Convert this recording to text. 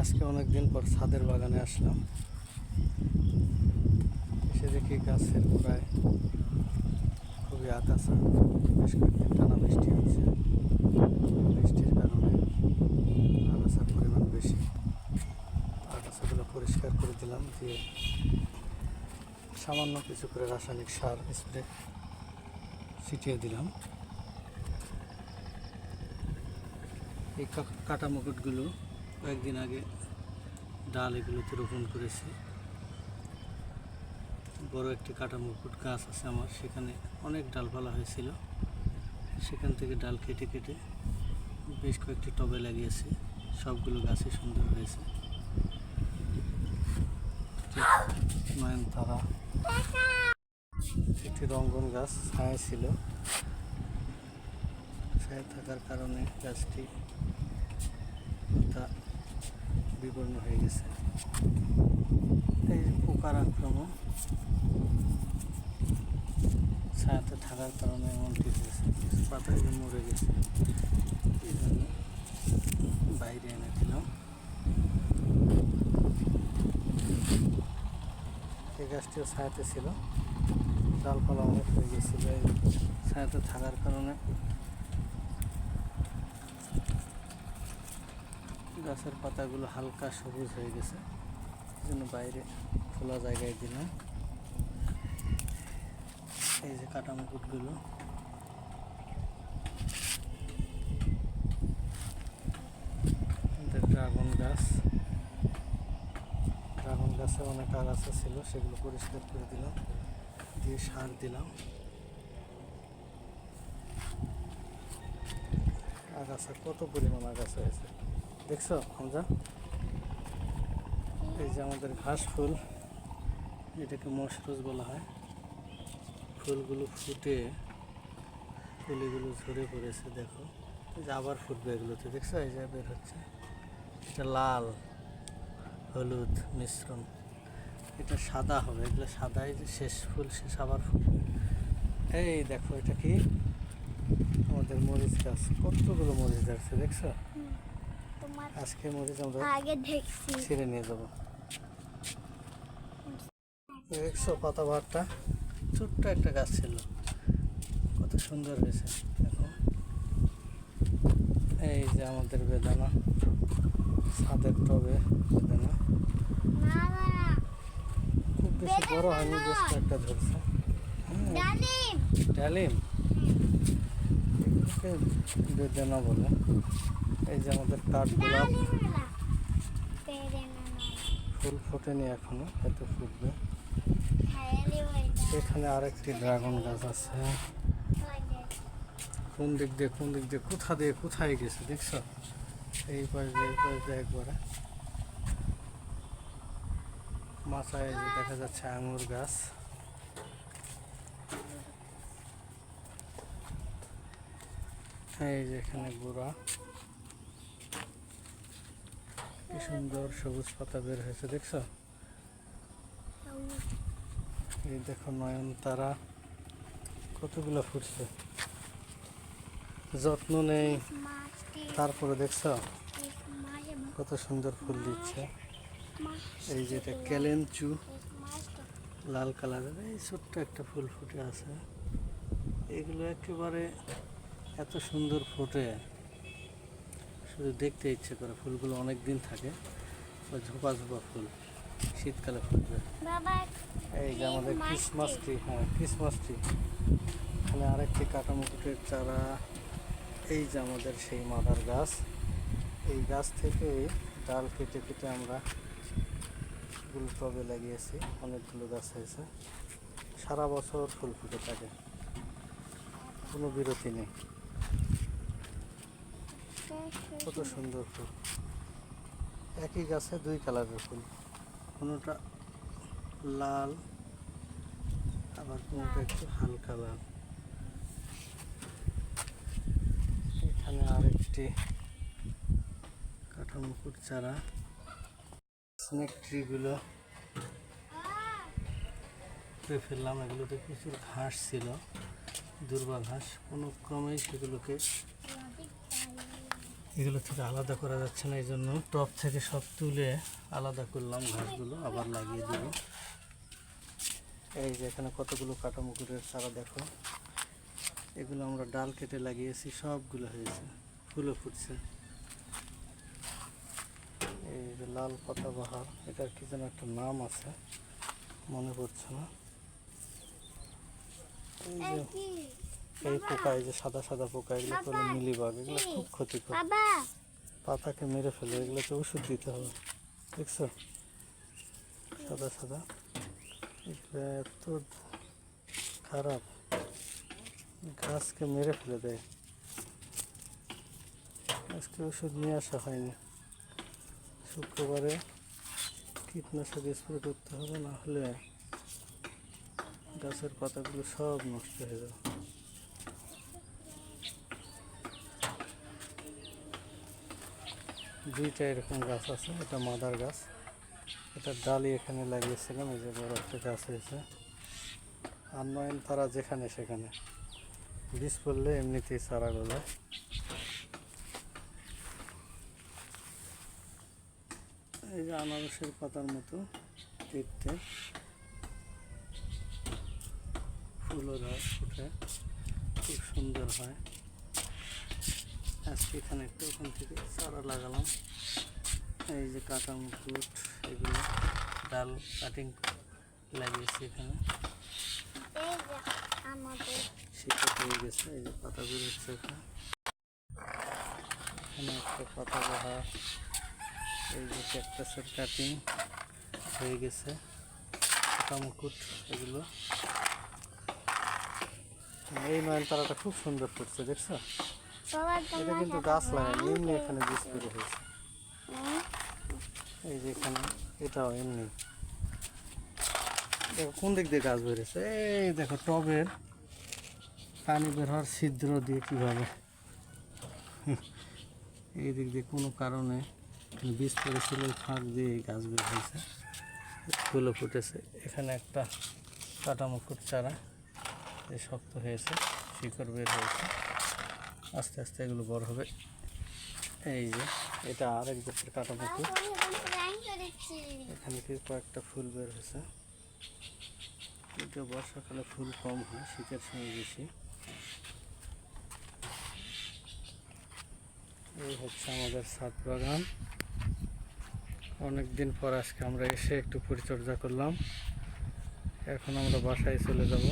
আজকে অনেক দিন পর ছাদের বাগানে আসলাম। এসে দেখি গাছের প্রায় খুবই আগাছা বেশ কয়েকদিন টানা বৃষ্টি হচ্ছে। বৃষ্টির কারণে আগাছার পরিমাণ বেশি। আগাছাগুলো পরিষ্কার করে দিলাম দিয়ে সামান্য কিছু করে রাসায়নিক সার, স্প্রে ছিটিয়ে দিলাম। এই কাটা মুকুটগুলো কয়েকদিন আগে ডাল এগুলোতে রোপণ করেছি। বড় একটি কাটা মুকুট গাছ আছে আমার, সেখানে অনেক ডালপালা হয়েছিল। সেখান থেকে ডাল কেটে কেটে বেশ কয়েকটি টবে লাগিয়েছি, সবগুলো গাছই সুন্দর হয়েছে। নয়নতারা। একটি রঙ্গন গাছ ছায়া ছিল। ছায়া থাকার কারণে গাছটি বিবর্ণ হয়ে গেছে। এই পোকার আক্রমণ ছায়াতে থাকার কারণে এমনটি হয়েছে। কিছু পাতা যে মরে গেছে, এই জন্য বাইরে এনে দিলাম। এই গাছটিও ছায়াতে ছিল ডালপালা অনেক হয়ে গেছিল। ছায়াতে থাকার কারণে গাছের পাতাগুলো হালকা সবুজ হয়ে গেছে। জন্য বাইরে খোলা জায়গায় দিলাম। এই যে কাটা মুকুটগুলো। ড্রাগন গাছ। ড্রাগন গাছে অনেক আগাছা ছিল, সেগুলো পরিষ্কার করে দিলাম। দিয়ে সার দিলাম। আগাছা কত পরিমাণ আগাছা হয়েছে? দেখছ, হামজা? এই যে আমাদের ঘাস ফুল, এটাকে মশরুজ বলা হয়। ফুলগুলো ফুটে ফুলিগুলো ঝরে পড়েছে, দেখো। এই যে আবার ফুটবে এগুলোতে, দেখছ? এই যে বের হচ্ছে। এটা লাল, হলুদ মিশ্রণ। এটা সাদা হবে, এগুলো সাদাই যে শেষ ফুল, শেষ আবার ফুটবে এই দেখো, এটা কি? আমাদের মরিচ গাছ, কতগুলো মরিচ ধরছে, দেখছ? আজকে মরিচ আমরা আগে দেখছি। ছিঁড়ে নিয়ে যাব। দেখছ পাতা ভাতটা? ছোট্ট একটা গাছ ছিল। কত সুন্দর হয়েছে। দেখো। এই যে আমাদের বেদানা। ছাদের টবে বেদানা। খুব বেশি বড় হয়নি বেশ কয়েকটা ধরছে। ডালিম। ডালিম? এগুলোকে বেদানা বলে এই যে আমাদের কাঠ গোলাপ ফুল ফোটেনি এখনও, এত ফুটবে। এখানে আরেকটি ড্রাগন গাছ আছে। কোন দিক দিয়ে, কোন দিক দিয়ে, কোথা দিয়ে, কোথায় গেছে, দেখছ? এই পাশ দিয়ে, এই পাশ দিয়ে একবারে। মাথায় দেখা যাচ্ছে আঙুর গাছ। এই যে এখানে গোড়া। কি সুন্দর সবুজ পাতা বের হয়েছে, দেখছ? এই দেখো নয়নতারা, কতগুলো ফুটছে। যত্ন নেই, তারপরে দেখছ? কত সুন্দর ফুল দিচ্ছে। এই যে এটা কেলেনচু, লাল কালারের, এই ছোট্ট একটা ফুল ফুটে আছে। এগুলো একেবারে এত সুন্দর ফোটে। শুধু দেখতে ইচ্ছে করে ফুলগুলো অনেক দিন থাকে ঝোপা ঝোপা ফুল শীতকালে ফুটবে এই যে আমাদের ক্রিসমাস ট্রি হ্যাঁ ক্রিসমাস ট্রি এখানে আরেকটি কাটা মুকুটের চারা। এই যে আমাদের সেই মাদার গাছ। এই গাছ থেকে ডাল কেটে কেটে আমরা গুলো টবে লাগিয়েছি অনেকগুলো গাছ হয়েছে। সারা বছর ফুল ফুটে থাকে কোনো বিরতি নেই। কত সুন্দর ফুল। একই গাছে দুই কালারের ফুল। কোনোটা লাল, আবার কোনোটা একটু হালকা লাল। এখানে আরেকটি কাঠামুকুর চারা। স্নেক ট্রিগুলো ফেললাম। এগুলোতে প্রচুর ঘাস ছিল। দুর্বাঘাস কোনো ক্রমেই সেগুলোকে এগুলো থেকে আলাদা করা যাচ্ছে না এই জন্য টপ থেকে সব তুলে আলাদা করলাম, ঘাসগুলো আবার লাগিয়ে দেব। এই যে এখানে কতগুলো কাটামুকুরের চারা দেখো, এগুলো আমরা ডাল কেটে লাগিয়েছি, সবগুলো হয়েছে, ফুলও ফুটছে। এই যে লাল পাতা বাহার, এটার কি যেন একটা নাম আছে, মনে পড়ছে না। এই পোকা এই যে সাদা সাদা পোকা এগুলো হলো মিলিবাগ এগুলো খুব ক্ষতিকর। পাতাকে মেরে ফেলে এগুলোকে ওষুধ দিতে হবে দেখছ? সাদা সাদা। এগুলো এত খারাপ। গাছকে মেরে ফেলে দেয়। আজকে ওষুধ নিয়ে আসা হয়নি। শুক্রবারে কীটনাশক স্প্রে করতে হবে না হলে গাছের পাতাগুলো সব নষ্ট হয়ে যাবে। দুইটা এরকম গাছ আছে, এটা মাদার গাছ। এটা ডালি এখানে লাগিয়েছিলাম, এই যে বড় একটা গাছ হয়েছে। আর নয়ন তারা যেখানে সেখানে। বীজ পড়লে এমনিতেই চারা গলায় এই যে আনারসের পাতার মতো দেখতে। ফুলও ফুটে। খুব সুন্দর হয়। আজকে এখানে একটা ওখান থেকে চারা লাগালাম। এই যে কাটা মুকুট এগুলো ডাল কাটিং লাগিয়েছি এখানে। হয়ে গেছে, এই যে এখানে একটা পাতা এই যে কাটিং হয়ে গেছে। কাটা মুকুট এগুলো। এই নয়নতারাটা খুব সুন্দর ফুটছে দেখছ? এটা কিন্তু গাছ লাগায়নি এমনি এখানে বীজ করে হয়েছে। এই যে এখানে এটাও এমনি। দেখো কোন দিক দিয়ে গাছ বেরিয়েছে? এই দেখো টবের পানি বের হওয়ার ছিদ্র দিয়ে কীভাবে। এই দিক দিয়ে কোনো কারণে বীজ পড়েছিল ফাঁক দিয়ে এই গাছ বের হয়েছে। ফুলও ফুটেছে। এখানে একটা কাটা মুকুট চারা। শক্ত হয়েছে শিকড় বের হয়েছে। আস্তে আস্তে এগুলো বড় হবে। এই যে এটা আরেক কাটা মুকুট আমি এখন থেকে কয়েকটা ফুল বের হয়েছে। কিন্তু বর্ষাকালে ফুল কম হয় শীতের সময় বেশি। এই হচ্ছে আমাদের ছাদ বাগান। অনেক দিন পর আজকে আমরা এসে একটু পরিচর্যা করলাম। এখন আমরা বাসায় চলে যাব।